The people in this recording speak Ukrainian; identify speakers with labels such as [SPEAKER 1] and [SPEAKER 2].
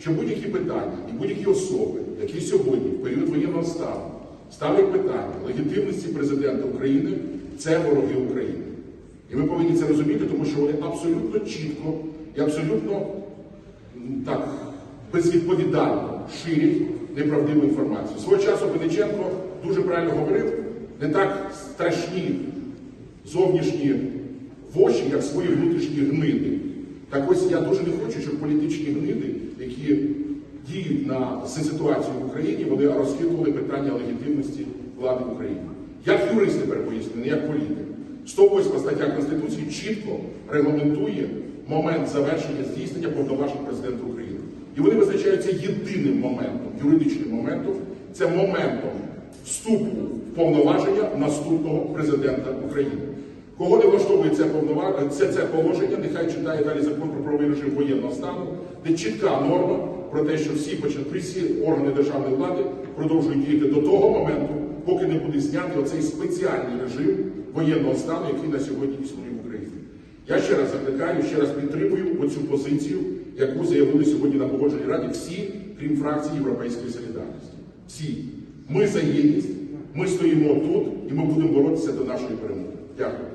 [SPEAKER 1] що будь-які питання і будь-які особи, які сьогодні в період воєнного стану ставлять питання легітимності президента України, це вороги України. І ми повинні це розуміти, тому що вони абсолютно чітко і абсолютно так безвідповідально ширять неправдиву інформацію. Свого часу Вениченко дуже правильно говорив, не так страшні зовнішні воші, як свої внутрішні гниди. Так ось я дуже не хочу, щоб політичні на ситуацію в Україні, вони розхитували питання легітимності влади в Україні. Як юрист тепер поясню, не як політик. 108 стаття Конституції чітко регламентує момент завершення здійснення повноважень президента України. І вони визначаються єдиним моментом, юридичним моментом, це моментом вступу в повноваження наступного президента України. Кого не влаштовує це повноваження, це, це положення, нехай читає далі закон про правовий режим воєнного стану, де чітка норма про те, що всі початки, всі органи державної влади продовжують діяти до того моменту, поки не буде знятий оцей спеціальний режим воєнного стану, який на сьогодні існує в Україні. Я ще раз закликаю, ще раз підтримую оцю позицію, яку заявили сьогодні на погодженій раді всі, крім фракції Європейської солідарності. Всі. Ми за єдність, ми стоїмо тут і ми будемо боротися до нашої перемоги. Дякую.